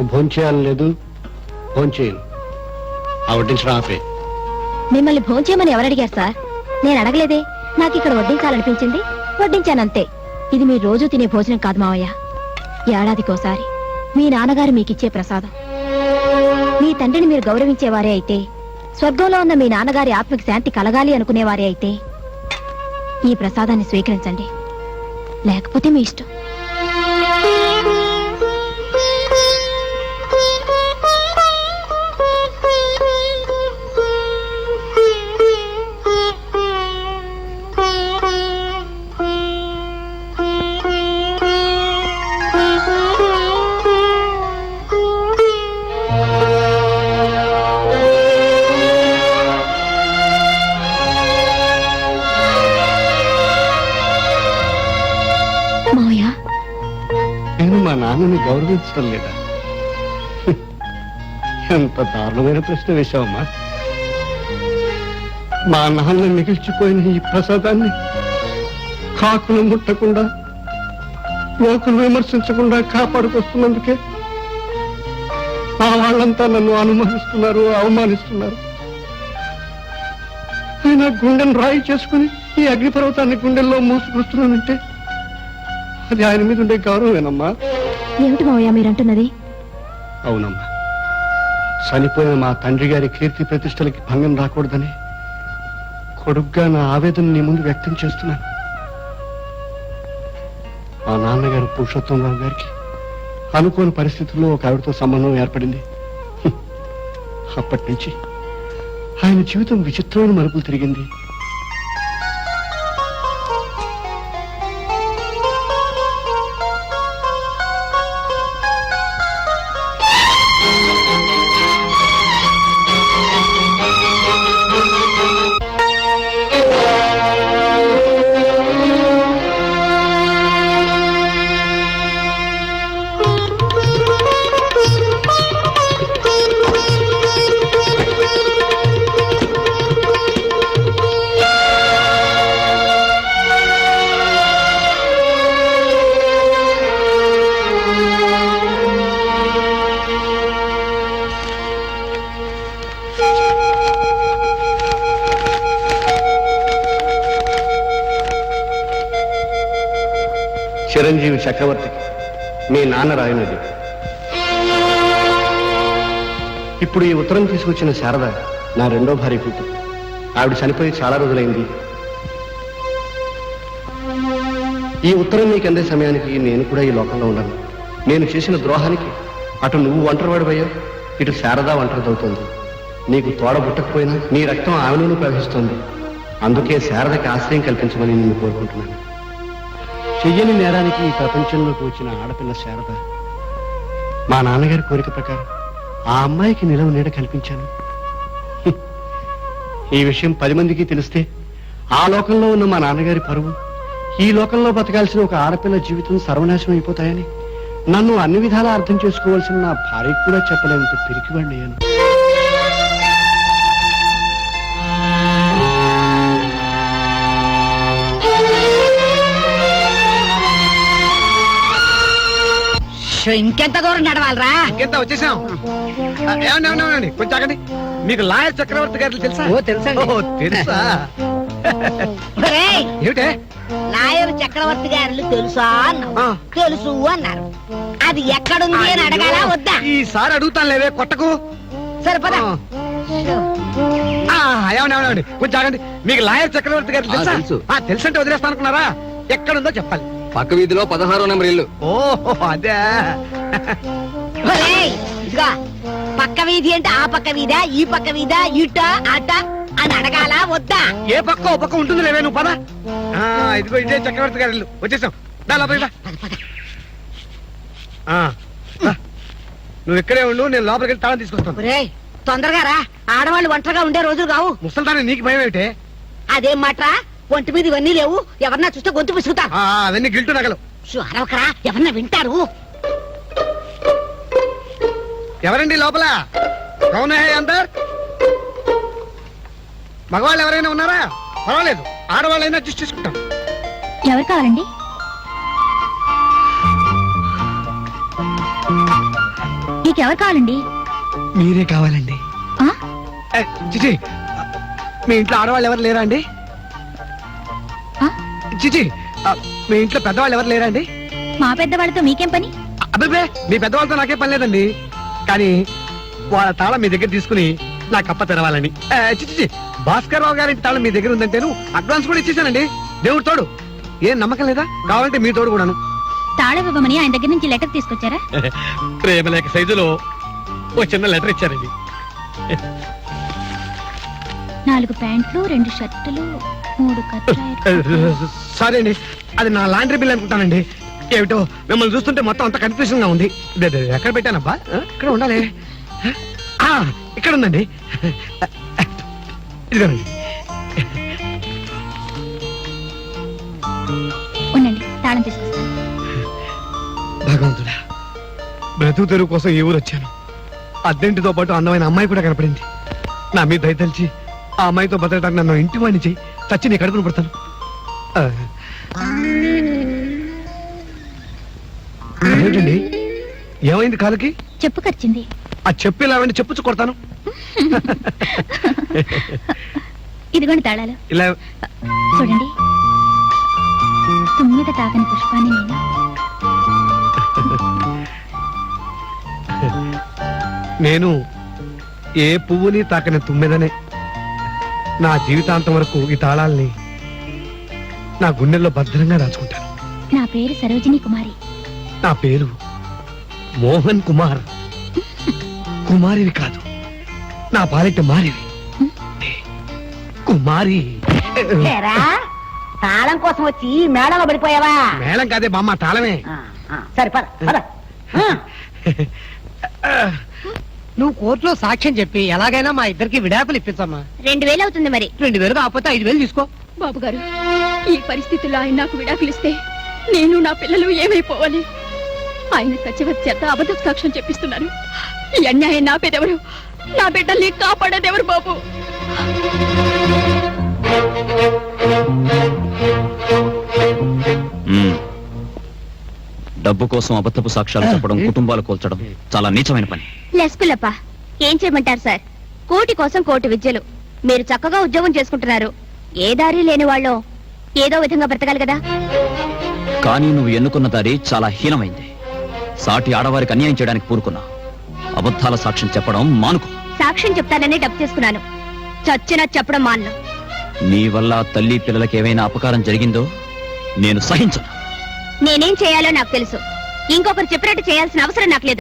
నాకు భోంచేయాలని లేదు. భోంచేయను ఆ వడ్డించడం ఆపే. మిమ్మల్ని భోంచేయమని ఎవరు అడిగారు సార్? నేను అడగలేదే. నాకు ఇక్కడ వడ్డించాలనిపించింది. వడ్డించానంతే. ఇది మీరు రోజు తినే భోజనం కాదు మావయ్య. ఏడాదికోసారి మీ నాన్నగారు మీకిచ్చే ప్రసాదం. మీ తండ్రిని మీరు గౌరవించేవారే అయితే స్వర్గంలో ఉన్న మీ నాన్నగారి ఆత్మకి శాంతి కలగాలి అనుకునేవారే అయితే ఈ ప్రసాదాన్ని స్వీకరించండి. లేకపోతే మీ ఇష్టం. మా నాన్నని గౌరవించడం లేదా? ఎంత దారుణమైన ప్రశ్న వేశావమ్మా. మా నాన్న మిగిల్చిపోయిన ఈ ప్రసాదాన్ని కాకులు ముట్టకుండా లోకులు విమర్శించకుండా కాపాడుకొస్తున్నందుకే మా వాళ్ళంతా నన్ను అనుమానిస్తున్నారు అవమానిస్తున్నారు. అయినా గుండెను రాయి చేసుకుని ఈ అగ్నిపర్వతాన్ని గుండెల్లో మూసుకొస్తున్నానంటే అది ఆయన మీద ఉండే గౌరవమేనమ్మా. ఏమిటి మావయ్య మీరంటున్నది? అవునమ్మా. చనిపోయిన మా తండ్రి గారి కీర్తి ప్రతిష్టలకి భంగం రాకూడదని కొడుగ్గా నా ఆవేదన నీ ముందు వ్యక్తం చేస్తున్నాను. మా నాన్నగారు పురుషోత్తంరావు గారికి అనుకోని పరిస్థితుల్లో ఒక ఆవిడతో సంబంధం ఏర్పడింది. అప్పటి నుంచి ఆయన జీవితం విచిత్రమైన మలుపులు తిరిగింది. చిరంజీవి చక్రవర్తికి. మీ నాన్న రాయనది. ఇప్పుడు ఈ ఉత్తరం తీసుకొచ్చిన శారద నా రెండో భార్య కూతురు. ఆవిడ చనిపోయి చాలా రోజులైంది. ఈ ఉత్తరం నీకు అందే సమయానికి నేను కూడా ఈ లోకంలో ఉండను. నేను చేసిన ద్రోహానికి అటు నువ్వు ఒంటరివాడిపోయావు ఇటు శారద ఒంటరిదవుతోంది. నీకు తోడ పుట్టకపోయినా నీ రక్తం ఆమెలోనూ ప్రవహిస్తోంది. అందుకే శారదకి ఆశ్రయం కల్పించమని నేను కోరుకుంటున్నాను. చెయ్యని నేరానికి ఈ ప్రపంచంలోకి వచ్చిన ఆడపిల్ల శారద మా నాన్నగారి కోరిక ప్రకారం ఆ అమ్మాయికి నిలవ నీడ కల్పించాను. ఈ విషయం పది మందికి తెలిస్తే ఆ లోకంలో ఉన్న మా నాన్నగారి పరువు ఈ లోకంలో బతకాల్సిన ఒక ఆడపిల్ల జీవితం సర్వనాశనం అయిపోతాయని నన్ను అన్ని విధాలా అర్థం చేసుకోవాల్సిన నా భార్యకు కూడా చెప్పలేనంత పిరికివాడిని అయ్యాను. ఇంకెంత దూరం నడవాలరా? ఇంకెంత వచ్చేసాం? ఆ, ఏమండి ఏమండి ఏమండి కొంచెం ఆగండి. మీకు లాయర్ చక్రవర్తి గారు తెలుసా? ఓ, తెలుసండి. ఓ, తెలుసా? ఒరేయ్, ఏమిటే? లాయర్ చక్రవర్తి గారు తెలుసా అన్నావు ఆ. తెలుసు అన్నారు. అది ఎక్కడుంది అని అడగాల వద్దా? ఈసారి అడుగుతాను లేవే కొట్టకు. సరిపదా ఆ. ఆ, ఏమండి ఏమండి ఏమండి కొంచెం ఆగండి. మీకు లాయర్ చక్రవర్తి గారు తెలుసా? తెలుసు. ఆ, తెలుసంటే వదిలేస్తాను అనుకున్నారా? ఎక్కడుందో చెప్పాలి. పక్క వీధిలో పదహారో నెంబర్ ఇల్లు. ఓహో అదే. ఒరేయ్, ఇదిగో. పక్క వీధి అంటే ఆ పక్క వీధా ఈ పక్క వీధా ఇట అట అని అడగాల వద్దా? ఏ పక్క ఓ పక్క ఉంటుంది లేవే నువ్వు పద. ఆ, ఇదిగో ఇదే చక్రవర్తి గారి ఇల్లు. వచ్చేసాం. దా లోపలికి రా. ఆ, రా. నువ్వు ఇక్కడే ఉండు నేను లోపలికి వెళ్ళి తాళం తీసుకొస్తాను. ఒరేయ్ తొందరగా రా. ఆడవాళ్ళు ఒంటరిగా ఉండే రోజులు కావు. ముసల్దాన్ని నీకు భయం ఏమిటే? అదేం మాట్రా? ఒంటి మీద ఇవన్నీ లేవు. ఎవరన్నా చూస్తే గొంతు పిసుకుతారు ఆ, అవన్నీ గిల్టు నగలు. అరవకరా ఎవరన్నా వింటారు? ఎవరండి లోపల? కౌన్ హై అందర్? మగవాళ్ళు ఎవరైనా ఉన్నారా? పర్వాలేదు ఆడవాళ్ళైనా అడ్జస్ట్ చేసుకుంటాం. ఎవరు కావాలండి? నీకెవరు కావాలండి? మీరే కావాలండి. ఆ? ఏ, చిచి మీ ఇంట్లో ఆడవాళ్ళు ఎవరు లేరా అండి? చిచి మీ ఇంట్లో పెద్దవాళ్ళు ఎవరు లేరా అండి మా పెద్దవాళ్ళతో మీకేం పని? అబ్బే మీ పెద్దవాళ్ళతో నాకే పని లేదండి. కానీ వాళ్ళ తాళం మీ దగ్గర తీసుకుని నా కప్ప తెరవాలని. ఏ, చి, చి, చి. భాస్కర్ రావు గారి తాళం మీ దగ్గర ఉందంటేను అడ్వాన్స్ కూడా ఇచ్చేసానండి. దేవుడు తోడు. ఏం నమ్మకం లేదా? కావాలంటే మీ తోడు కూడాను. తాళం ఇవ్వమని ఆయన దగ్గర నుంచి లెటర్ తీసుకొచ్చారా? ప్రేమలేఖ సైజులో ఓ చిన్న లెటర్ ఇచ్చారండి. నాలుగు ప్యాంట్లు రెండు షర్టులు మూడు సారీ అండి. అది నా లాండ్రీ బిల్ అనుకుంటానండి. ఏమిటో మిమ్మల్ని చూస్తుంటే మొత్తం అంత కన్ఫ్యూజన్గా ఉంది. ఎక్కడ పెట్టానబ్బా? ఇక్కడ ఉండాలి. ఆ, ఇక్కడ ఉందండి. ఇదిగోనండి. ఉండండి తాళం తీసుకొస్తాను. భగవంతుడా బ్రతుకు తెరువు కోసం ఈ ఊరు వచ్చాను. అద్దెంటితో పాటు అందమైన అమ్మాయి కూడా కనపడింది. నా మీద దయతలిచి ఆ అమ్మాయితో బతకడానికి నన్ను ఇంటి వాడిని చెయ్యి. చచ్చి నీ కడుపును పడతాను. అదేంటండి ఏమైంది కాలుకి? చెప్పు ఖర్చింది ఆ చెప్పు ఇలా వెండి చెప్పుచ్చు కొడతాను. ఇదిగోండి తాళాలు. ఇలా. చూడండి. తుమ్మిద తాకని పుష్పాన్ని నేను. నేను ఏ పువ్వుని తాకని తుమ్మెదనే. నా జీవితాంతం వరకు ఈ తాళాల్ని నా గుండెల్లో భద్రంగా దాచుకుంటాను. నా పేరు సరోజిని కుమారి. నా పేరు మోహన్ కుమార్. కుమారివి కాదు నా పాలిట మారివి. కుమారి. తాళం కోసం వచ్చి మేడలో పడిపోయావా? మేళం కాదే బామ్మ తాళమే. సరే పద. నువ్వు కోర్టులో సాక్ష్యం చెప్పి ఎలాగైనా మా ఇద్దరికి విడాకులు ఇప్పించమ్మా. రెండు వేలు అవుతుంది మరి. రెండు వేలు కాకపోతే ఐదు వేలు తీసుకో. బాబు గారు ఈ పరిస్థితుల్లో ఆయన నాకు విడాకులిస్తే నేను నా పిల్లలు ఏమైపోవాలి? ఆయన సత్యవతి చేత అబద్ధ సాక్ష్యం చెప్పిస్తున్నారు. ఈ అన్యాయం నా పేదెవరు నా బిడ్డల్ని కాపాడేదెవరు బాబు? మ్మ్. డబ్బు కోసం అబద్ధపు సాక్ష్యాలు చెప్పడం కుటుంబాలు కూల్చడం చాలా నీచమైన పని. లెస్కులప్ప ఏం చేయమంటారు సార్? కోటి కోసం కోటి విద్యలు. మీరు చక్కగా ఉద్యోగం చేసుకుంటున్నారు. ఏ దారి లేని వాళ్ళు? ఏదో విధంగా బ్రతకాలి కదా? కానీ నువ్వు ఎన్నుకున్న దారి చాలా హీనమైంది. సాటి ఆడవారికి అన్యాయం చేయడానికి పూరుకున్నా అబద్ధాల సాక్ష్యం చెప్పడం మానుకో. సాక్ష్యం చెప్తానని డబ్బు తీసుకున్నాను. చచ్చినా చెప్పడం మాన్ను. నీ వల్ల తల్లి పిల్లలకి ఏమైనా అపకారం జరిగిందో నేను సహించను. నేనేం చేయాలో నాకు తెలుసు. ఇంకొకరు చెప్పినట్టు చేయాల్సిన అవసరం నాకు లేదు.